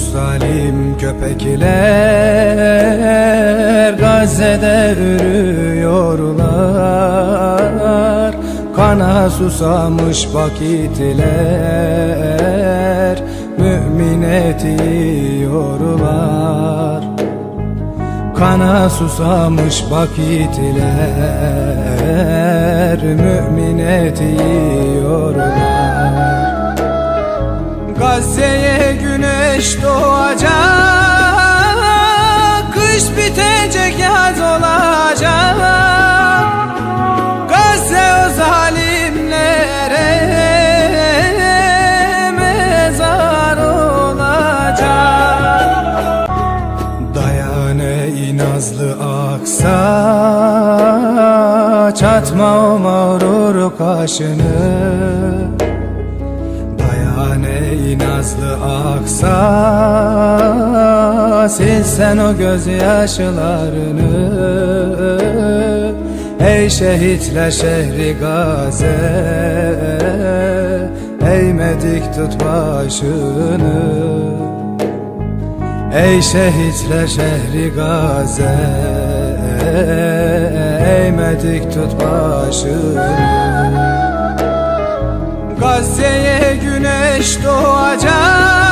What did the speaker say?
zalim köpekler Gazze'de ürüyorlar Kana susamış vakitler Mümin eti yiyorlar Kana susamış vakitler Mümin eti yiyorlar Gazze'ye güneş doğacak Kış bitecek yaz olacak. Gazze o zalimlere mezar olacak. Dayan ey nazlı aksa Çatma o mağrur kaşını Ey nazlı aksa Silsen o gözyaşlarını. Ey şehitler şehri Gaze Eğmedik tut başını. Ey şehitler şehri Gaze Eğmedik tut başını. Gazze'ye güneş doğacak